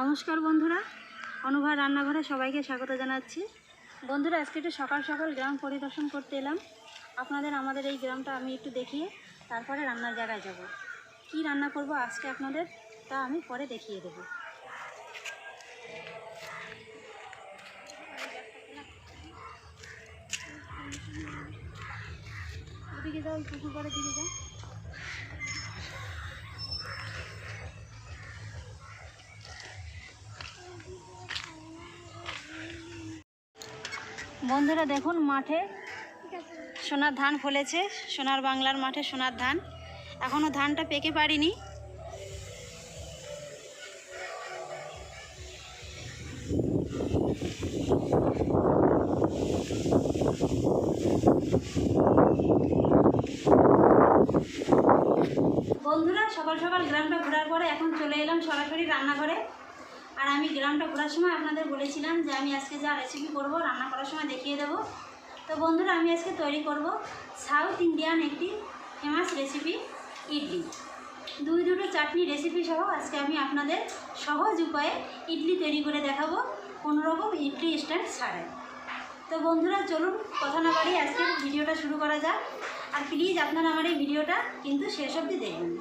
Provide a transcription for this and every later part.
নমস্কার বন্ধুরা, অনুভা রান্নাঘরে সবাইকে স্বাগত জানাচ্ছি। বন্ধুরা, আজকে একটু সকাল সকাল গ্রাম পরিদর্শন করতে এলাম। আপনাদের আমাদের এই গ্রামটা আমি একটু দেখিয়ে তারপরে রান্নার জায়গায় যাব। কি রান্না করব আজকে আপনাদের, তা আমি পরে দেখিয়ে দেব। ওদিকে যাও পুকুর পাড়ের দিকে যাও। বন্ধুরা দেখুন, মাঠে সোনার ধান ফলেছে, সোনার বাংলার মাঠে সোনার ধান। এখনও ধানটা পেকে পারিনি। বন্ধুরা, সকাল সকাল গ্রামটা ঘোরার পরে এখন চলে এলাম সরাসরি রান্নাঘরে। আর আমি গ্রামটা ঘোরার সময় আপনাদের বলেছিলাম যে আমি আজকে যা রেসিপি করব, রান্না করার সময় দেখিয়ে দেবো। তো বন্ধুরা, আমি আজকে তৈরি করব সাউথ ইন্ডিয়ান একটি ফেমাস রেসিপি ইডলি। দুই দুটো চাটনি রেসিপি সহ আজকে আমি আপনাদের সহজ উপায়ে ইডলি তৈরি করে দেখাবো কোনোরকম ইডলি স্ট্যান্ড ছাড়াই। তো বন্ধুরা, চলুন কথা না বাড়িয়ে আজকের ভিডিওটা শুরু করা যাক। আর প্লিজ আপনারা আমার এই ভিডিওটা কিন্তু শেষ অবধি দেখবেন।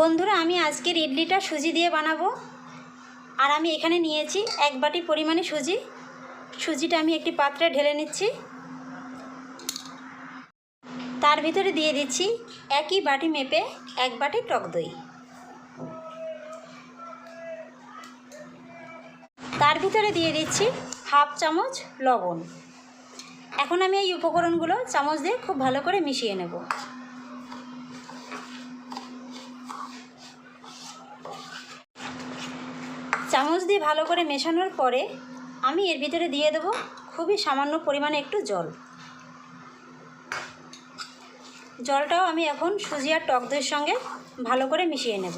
বন্ধুরা, আমি আজকের ইডলিটা সুজি দিয়ে বানাবো। আর আমি এখানে নিয়েছি এক বাটি পরিমাণে সুজি। সুজিটা আমি একটি পাত্রে ঢেলে নিচ্ছি। তার ভিতরে দিয়ে দিচ্ছি একই বাটি মেপে এক বাটি টক দই। তার ভিতরে দিয়ে দিচ্ছি হাফ চামচ লবণ। এখন আমি এই উপকরণগুলো চামচ দিয়ে খুব ভালো করে মিশিয়ে নেব। চামচ দিয়ে ভালো করে মেশানোর পরে আমি এর ভিতরে দিয়ে দেবো খুবই সামান্য পরিমাণে একটু জল। জলটাও আমি এখন সুজি আর টক দইয়ের সঙ্গে ভালো করে মিশিয়ে নেব।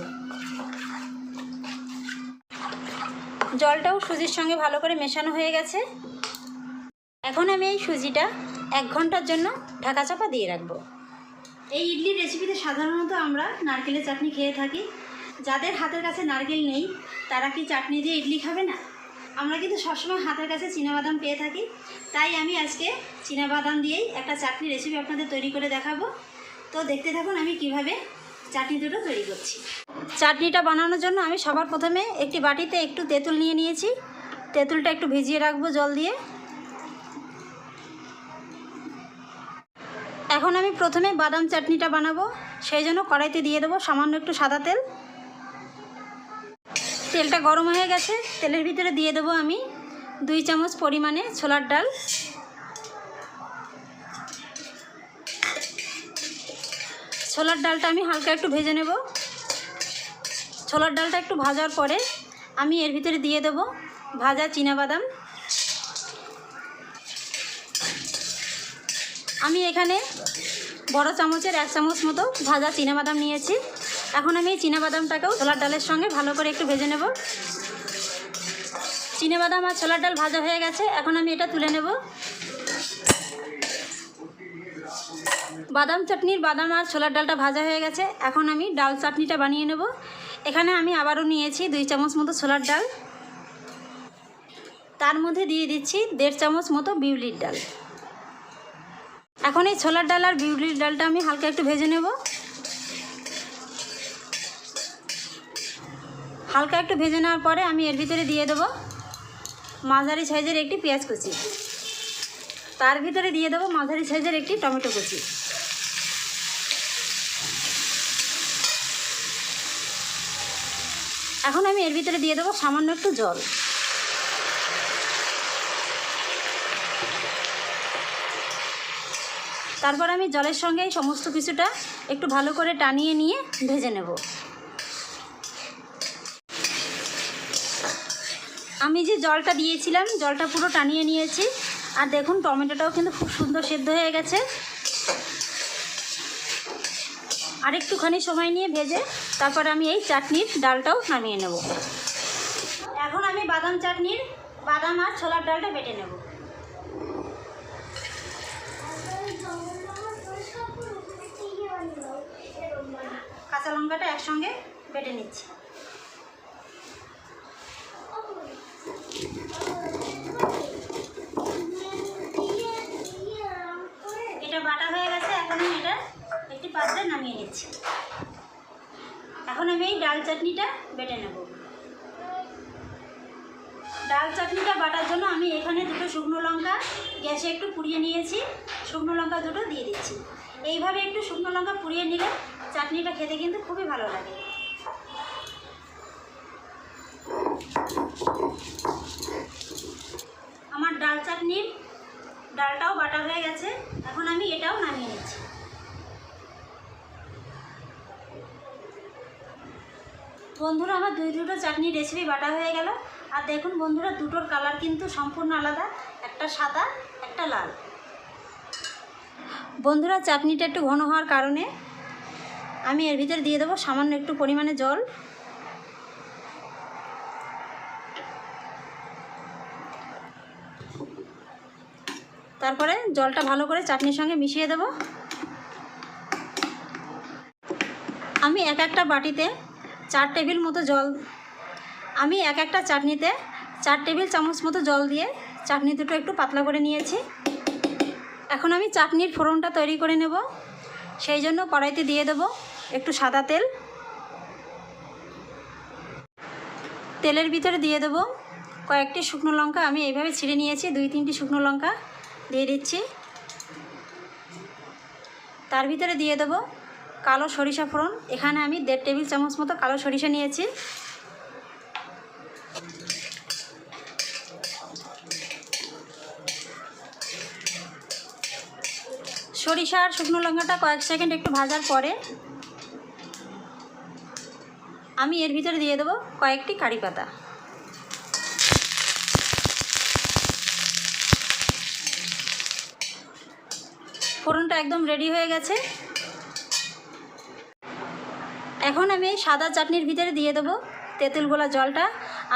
জলটাও সুজির সঙ্গে ভালো করে মেশানো হয়ে গেছে। এখন আমি এই সুজিটা এক ঘণ্টার জন্য ঢাকা চাপা দিয়ে রাখব। এই ইডলির রেসিপিতে সাধারণত আমরা নারকেলের চাটনি খেয়ে থাকি। যাদের হাতের কাছে নারকেল নেই, তারা কি চাটনি দিয়ে ইডলি খাবে না? আমরা কিন্তু সবসময় হাতের কাছে বাদাম পেয়ে থাকি। তাই আমি আজকে বাদাম দিয়েই একটা চাটনি রেসিপি আপনাদের তৈরি করে দেখাবো। তো দেখতে থাকুন আমি কীভাবে চাটনি দুটো তৈরি করছি। চাটনিটা বানানোর জন্য আমি সবার প্রথমে একটি বাটিতে একটু তেঁতুল নিয়ে নিয়েছি। তেঁতুলটা একটু ভিজিয়ে রাখব জল দিয়ে। এখন আমি প্রথমে বাদাম চাটনিটা বানাবো। সেই জন্য কড়াইতে দিয়ে দেবো সামান্য একটু সাদা তেল। তেলটা গরম হয়ে গেছে, তেলের ভিতরে দিয়ে দেবো আমি দুই চামচ পরিমাণে ছোলার ডাল। ছোলার ডালটা আমি হালকা একটু ভেজে নেব। ছোলার ডালটা একটু ভাজার পরে আমি এর ভিতরে দিয়ে দেবো ভাজা বাদাম আমি এখানে বড় চামচের এক চামচ মতো ভাজা বাদাম নিয়েছি। এখন আমি এই বাদামটাকেও ছোলার ডালের সঙ্গে ভালো করে একটু ভেজে নেব। বাদাম আর ছোলার ডাল ভাজা হয়ে গেছে, এখন আমি এটা তুলে নেব। বাদাম চাটনির বাদাম আর ছোলার ডালটা ভাজা হয়ে গেছে, এখন আমি ডাল চাটনিটা বানিয়ে নেব। এখানে আমি আবারও নিয়েছি দুই চামচ মতো ছোলার ডাল। তার মধ্যে দিয়ে দিচ্ছি দেড় চামচ মতো বিউলির ডাল। এখন এই ছোলার ডাল আর বিউলির ডালটা আমি হালকা একটু ভেজে নেব। হালকা একটু ভেজে নেওয়ার পরে আমি এর ভিতরে দিয়ে দেবো মাঝারি সাইজের একটি পেঁয়াজ কুচি। তার ভিতরে দিয়ে দেবো মাঝারি সাইজের একটি টমেটো কুচি। এখন আমি এর ভিতরে দিয়ে দেবো সামান্য একটু জল। তারপর আমি জলের সঙ্গে সমস্ত কিছুটা একটু ভালো করে টানিয়ে নিয়ে ভেজে নেব। আমি যে জলটা দিয়েছিলাম, জলটা পুরো টানিয়ে নিয়েছি। আর দেখুন, টমেটোটাও কিন্তু খুব সুন্দর সেদ্ধ হয়ে গেছে। আর একটুখানি সময় নিয়ে ভেজে তারপর আমি এই চাটনির ডালটাও নামিয়ে নেব। এখন আমি বাদাম চাটনির, বাদাম আর ছোলার ডালটা বেটে নেব। কাঁচা লঙ্কাটা একসঙ্গে বেটে নিচ্ছি এটা বাটা হয়ে গেছে এখন আমি এটা একটি পাত্রে নামিয়ে নিচ্ছি। এখন আমি এই ডাল চাটনিটা বেটে নেব। ডাল চাটনিটা বাটার জন্য আমি এখানে দুটো শুকনো লঙ্কা গ্যাসে একটু পুড়িয়ে নিয়েছি। শুকনো লঙ্কা দুটো দিয়ে দিচ্ছি। এইভাবে একটু শুকনো লঙ্কা পুড়িয়ে নিলে চাটনিটা খেতে কিন্তু খুবই ভালো লাগে। আমার ডাল চাটনির ডালটাও বাটা হয়ে গেছে। এখন আমি এটাও নামিয়ে নিচ্ছি। বন্ধুরা, আমার দুই দুটো চাটনি রেসিপি বাটা হয়ে গেল। আর দেখুন বন্ধুরা, দুটোর কালার কিন্তু সম্পূর্ণ আলাদা। একটা সাদা, একটা লাল। বন্ধুরা, চাটনিটা একটু ঘন হওয়ার কারণে আমি এর ভিতরে দিয়ে দেবো সামান্য একটু পরিমাণে জল। তারপরে জলটা ভালো করে চাটনির সঙ্গে মিশিয়ে দেব। আমি এক একটা বাটিতে চার টেবিল মতো জল। আমি এক একটা চাটনিতে চার টেবিল চামচ মতো জল দিয়ে চাটনি দুটো একটু পাতলা করে নিয়েছি। এখন আমি চাটনির ফোড়নটা তৈরি করে নেব। সেই জন্য কড়াইতে দিয়ে দেব একটু সাদা তেল। তেলের ভিতরে দিয়ে দেব কয়েকটি শুকনো লঙ্কা। আমি এইভাবে ছিঁড়ে নিয়েছি, দুই তিনটি শুকনো লঙ্কা দিয়ে দিচ্ছি। তার ভিতরে দিয়ে দেব কালো সরিষা ফোড়ন। এখানে আমি দেড় টেবিল চামচ মতো কালো সরিষা নিয়েছি। সরিষা আর শুকনো লঙ্কাটা কয়েক সেকেন্ড একটু ভাজার পরে আমি এর ভিতরে দিয়ে দেবো কয়েকটি কারি পাতা। ফোড়নটা একদম রেডি হয়ে গেছে। এখন আমি সাদা চাটনির ভিতরে দিয়ে দেবো তেঁতুল গোলা জলটা।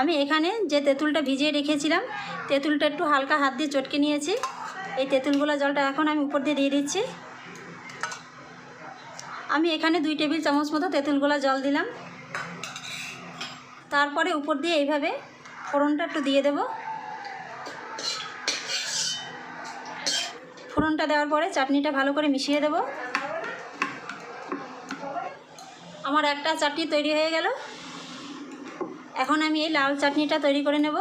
আমি এখানে যে তেঁতুলটা ভিজিয়ে রেখেছিলাম, তেঁতুলটা একটু হালকা হাত দিয়ে চটকে নিয়েছি। এই তেঁতুল গোলা জলটা এখন আমি উপর দিয়ে দিয়ে দিচ্ছি। আমি এখানে দুই টেবিল চামচ মতো তেঁতুল গোলা জল দিলাম। তারপরে উপর দিয়ে এইভাবে ফোড়নটা একটু দিয়ে দেব। ফোড়নটা দেওয়ার পরে চাটনিটা ভালো করে মিশিয়ে দেব। আমার একটা চাটনি তৈরি হয়ে গেল। এখন আমি এই লাল চাটনিটা তৈরি করে নেব।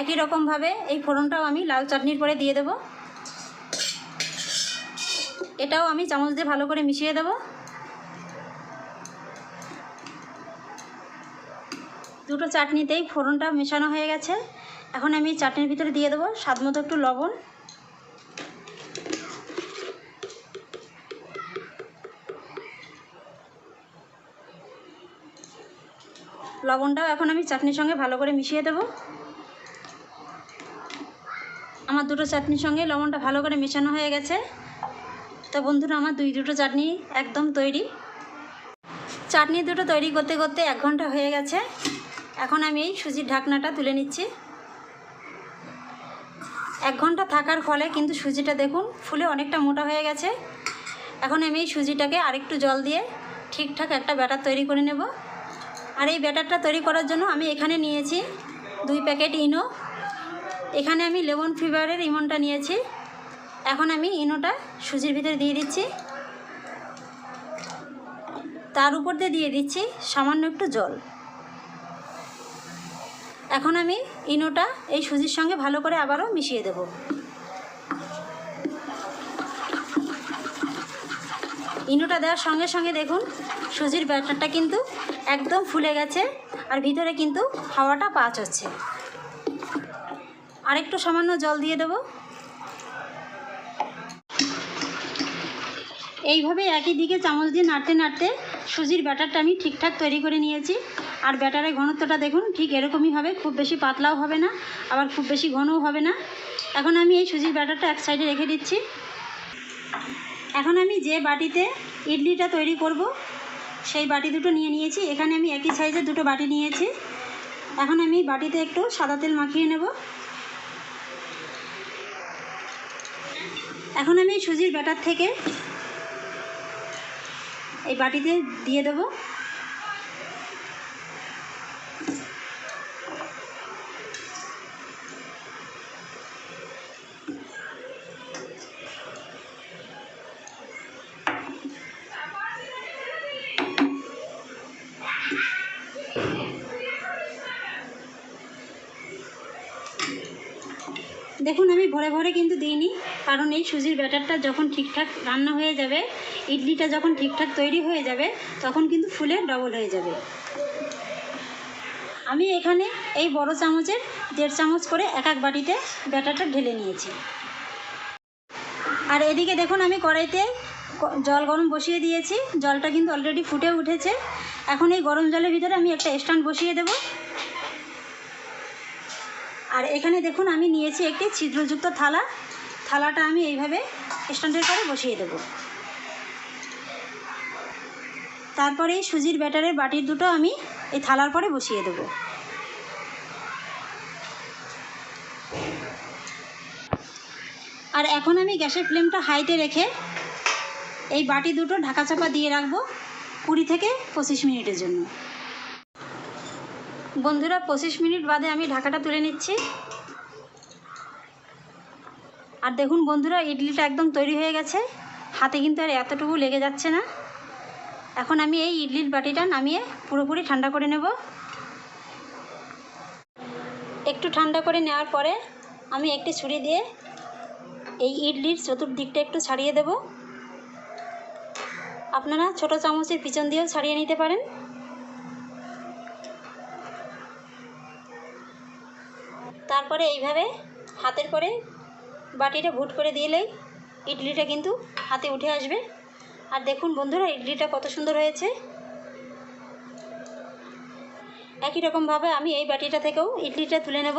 একই রকমভাবে এই ফোড়নটাও আমি লাল চাটনির পরে দিয়ে দেব। এটাও আমি চামচ দিয়ে ভালো করে মিশিয়ে দেব। দুটো চাটনিতেই ফোড়নটা মেশানো হয়ে গেছে। এখন আমি চাটনির ভিতরে দিয়ে দেবো স্বাদ মতো একটু লবণ। লবণটাও এখন আমি চাটনির সঙ্গে ভালো করে মিশিয়ে দেব। আমার দুটো চাটনির সঙ্গে লবণটা ভালো করে মেশানো হয়ে গেছে। তো বন্ধুরা, আমার দুই দুটো চাটনি একদম তৈরি। চাটনি দুটো তৈরি করতে করতে এক ঘণ্টা হয়ে গেছে। এখন আমি এই সুজির ঢাকনাটা তুলে নিচ্ছি। এক ঘণ্টা থাকার ফলে কিন্তু সুজিটা দেখুন ফুলে অনেকটা মোটা হয়ে গেছে। এখন আমি এই সুজিটাকে আরেকটু জল দিয়ে ঠিকঠাক একটা ব্যাটার তৈরি করে নেব। আর এই ব্যাটারটা তৈরি করার জন্য আমি এখানে নিয়েছি দুই প্যাকেট ইনো। এখানে আমি লেমন ফ্লেভারের ইমনটা নিয়েছি। এখন আমি ইনোটা সুজির ভিতরে দিয়ে দিচ্ছি। তার উপর দিয়ে দিয়ে দিচ্ছি সামান্য একটু জল। এখন আমি ইনোটা এই সুজির সঙ্গে ভালো করে আবারও মিশিয়ে দেব। ইনোটা দেওয়ার সঙ্গে সঙ্গে দেখুন সুজির ব্যাটারটা কিন্তু একদম ফুলে গেছে আর ভিতরে কিন্তু হাওয়াটা পাঁচ হচ্ছে। আরেকটু সামান্য জল দিয়ে দেব। এইভাবে একই দিকে চামচ দিয়ে নাড়তে নাড়তে সুজির ব্যাটারটা আমি ঠিকঠাক তৈরি করে নিয়েছি। আর ব্যাটারের ঘনত্বটা দেখুন, ঠিক এরকমই হবে, খুব বেশি পাতলাও হবে না, আবার খুব বেশি ঘনও হবে না। এখন আমি এই সুজির ব্যাটারটা এক সাইডে রেখে দিচ্ছি। এখন আমি যে বাটিতে ইডলিটা তৈরি করব সেই বাটি দুটো নিয়ে নিয়েছি। এখানে আমি একই সাইজের দুটো বাটি নিয়েছি। এখন আমি বাটিতে একটু সাদা তেল মাখিয়ে নেব। এখন আমি সুজির ব্যাটার থেকে এই বাটিতে দিয়ে দেব। দেখুন, আমি ভরে ভরে কিন্তু দিইনি, কারণ এই সুজির ব্যাটারটা যখন ঠিকঠাক রান্না হয়ে যাবে, ইডলিটা যখন ঠিকঠাক তৈরি হয়ে যাবে, তখন কিন্তু ফুলে ডবল হয়ে যাবে। আমি এখানে এই বড় চামচের দেড় চামচ করে এক এক বাটিতে ব্যাটারটা ঢেলে নিয়েছি। আর এদিকে দেখুন, আমি কড়াইতে জল গরম বসিয়ে দিয়েছি, জলটা কিন্তু অলরেডি ফুটে উঠেছে। এখন এই গরম জলের ভিতরে আমি একটা স্ট্যান্ড বসিয়ে দেব। আর এখানে দেখুন আমি নিয়েছি একটি ছিদ্রযুক্ত থালা। থালাটা আমি এইভাবে স্ট্যান্ডের পরে বসিয়ে দেব। তারপরে সুজির ব্যাটারের বাটির দুটো আমি এই থালার পরে বসিয়ে দেব। আর এখন আমি গ্যাসের ফ্লেমটা হাইতে রেখে এই বাটি দুটো ঢাকা চাপা দিয়ে রাখব কুড়ি থেকে পঁচিশ মিনিটের জন্য। বন্ধুরা, পঁচিশ মিনিট বাদে আমি ঢাকাটা তুলে নিচ্ছি। আর দেখুন বন্ধুরা, ইডলিটা একদম তৈরি হয়ে গেছে। হাতে কিন্তু আর এতটুকু লেগে যাচ্ছে না। এখন আমি এই ইডলির বাটিটা নামিয়ে পুরোপুরি ঠান্ডা করে নেব। একটু ঠান্ডা করে নেওয়ার পরে আমি একটি ছুরি দিয়ে এই ইডলির চতুর্দিকটা একটু ছাড়িয়ে দেব। আপনারা ছোট চামচের পিছন দিয়েও ছাড়িয়ে নিতে পারেন। তারপরে এইভাবে হাতের করে বাটিটা ভুট করে দিলেই ইডলিটা কিন্তু হাতে উঠে আসবে। আর দেখুন বন্ধুরা, ইডলিটা কত সুন্দর হয়েছে। একই রকমভাবে আমি এই বাটিটা থেকেও ইডলিটা তুলে নেব।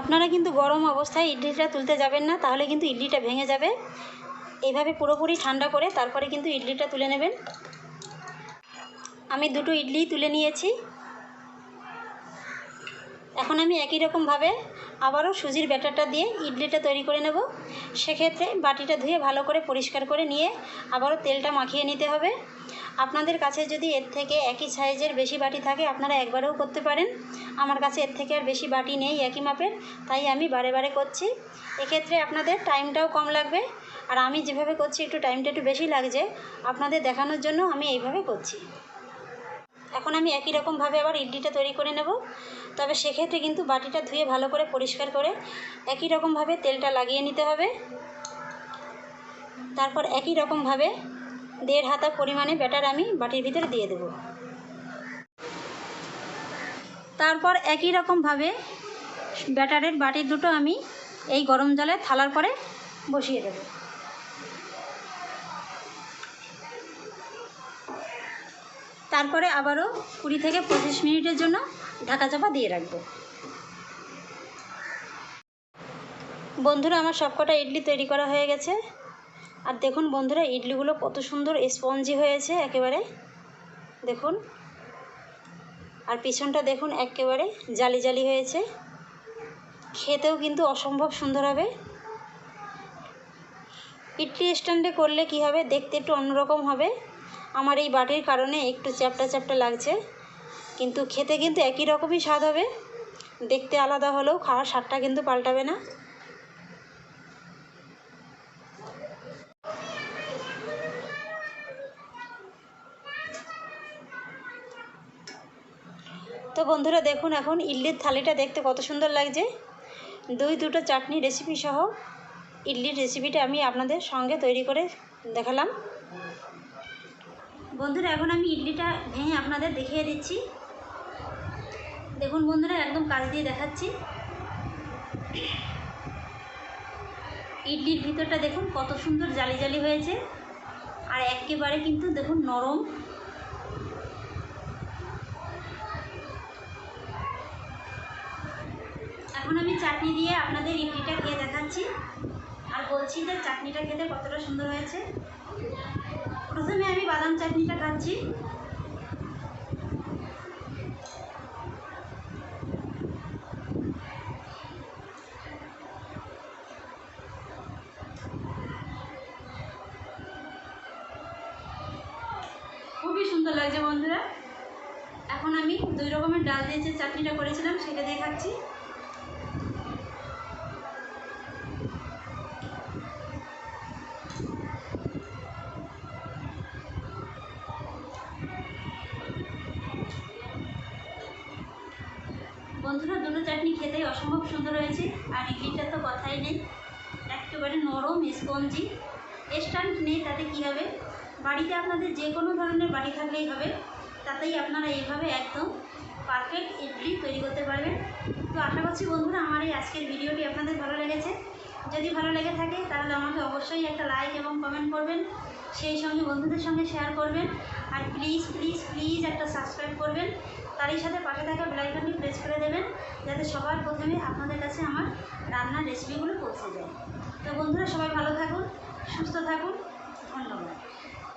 আপনারা কিন্তু গরম অবস্থায় ইডলিটা তুলতে যাবেন না, তাহলে কিন্তু ইডলিটা ভেঙে যাবে। এইভাবে পুরোপুরি ঠান্ডা করে তারপরে কিন্তু ইডলিটা তুলে নেবেন। আমি দুটো ইডলি তুলে নিয়েছি। এখন আমি একই রকমভাবে আবারও সুজির ব্যাটারটা দিয়ে ইডলিটা তৈরি করে নেব। সেক্ষেত্রে বাটিটা ধুয়ে ভালো করে পরিষ্কার করে নিয়ে আবারও তেলটা মাখিয়ে নিতে হবে। আপনাদের কাছে যদি এর থেকে একই সাইজের বেশি বাটি থাকে, আপনারা একবারেও করতে পারেন। আমার কাছে এর থেকে আর বেশি বাটি নেই একই মাপের, তাই আমি বারে বারে করছি। এক্ষেত্রে আপনাদের টাইমটাও কম লাগবে। আর আমি যেভাবে করছি, একটু টাইমটা একটু বেশি লাগছে। আপনাদের দেখানোর জন্য আমি এইভাবে করছি। এখন আমি একই রকমভাবে আবার ইডলিটা তৈরি করে নেব। তবে সেক্ষেত্রে কিন্তু বাটিটা ধুয়ে ভালো করে পরিষ্কার করে একই রকমভাবে তেলটা লাগিয়ে নিতে হবে। তারপর একই রকমভাবে দেড় হাতা পরিমাণে ব্যাটার আমি বাটির ভিতরে দিয়ে দেব। তারপর একই রকমভাবে ব্যাটারের বাটির দুটো আমি এই গরম জলে থালার পরে বসিয়ে দেবো। তারপরে আবারও কুড়ি থেকে পঁচিশ মিনিটের জন্য ঢাকা চাপা দিয়ে রাখব। বন্ধুরা, আমার সবকটা ইডলি তৈরি করা হয়ে গেছে। আর দেখুন বন্ধুরা, ইডলিগুলো কত সুন্দর স্পঞ্জি হয়েছে একেবারে। দেখুন। আর পিছনটা দেখুন, একেবারে জালি জালি হয়েছে। খেতেও কিন্তু অসম্ভব সুন্দর হবে। ইডলি স্ট্যান্ডে করলে কি হবে? দেখতে একটু অন্যরকম হবে। আমার এই বাটির কারণে একটু চ্যাপটা চ্যাপটা লাগছে। কিন্তু খেতে কিন্তু একই রকমই স্বাদ হবে। দেখতে আলাদা হলেও খাওয়ার স্বাদটা কিন্তু পাল্টাবে না। তো বন্ধুরা দেখুন এখন ইডলির থালিটা দেখতে কত সুন্দর লাগছে। দুই দুটো চাটনি রেসিপি সহ ইডলির রেসিপিটা আমি আপনাদের সঙ্গে তৈরি করে দেখালাম। বন্ধুরা, এখন আমি ইডলিটা ভেঙে আপনাদের দেখিয়ে দিচ্ছি। দেখুন বন্ধুরা, একদম কাজ দিয়ে দেখাচ্ছি। ইডলির ভিতরটা দেখুন, কত সুন্দর জালি জালি হয়েছে। আর একেবারে কিন্তু দেখুন নরম। এখন আমি চাটনি দিয়ে আপনাদের ইডলিটা খেয়ে দেখাচ্ছি। আর বলছি যে, চাটনিটা খেতে কতটা সুন্দর হয়েছে। প্রথমে আমি বাদাম চাটনিটা খাচ্ছি খুবই সুন্দর লাগছে বন্ধুরা। এখন আমি দুই রকমের ডাল দিয়ে যে চাটনিটা করেছিলাম, সেটা দিয়ে খাচ্ছি। বাড়িতে আপনাদের যে কোনো ধরনের বাড়ি থাকলেই হবে, তাতেই আপনারা এইভাবে একদম পারফেক্ট ইডলি তৈরি করতে পারবেন। তো আশা করছি বন্ধুরা আমার এই আজকের ভিডিওটি আপনাদের ভালো লেগেছে। যদি ভালো লেগে থাকে তাহলে আমাকে অবশ্যই একটা লাইক এবং কমেন্ট করবেন, সেই সঙ্গে বন্ধুদের সঙ্গে শেয়ার করবেন। আর প্লিজ প্লিজ প্লিজ একটা সাবস্ক্রাইব করবেন। তারই সাথে পাশে থাকা বেলাইকনটি প্রেস করে দেবেন, যাতে সবার প্রথমে আপনাদের কাছে আমার রান্নার রেসিপিগুলো পৌঁছে যায়। তো বন্ধুরা সবাই ভালো থাকুন, সুস্থ থাকুন, ধন্যবাদ।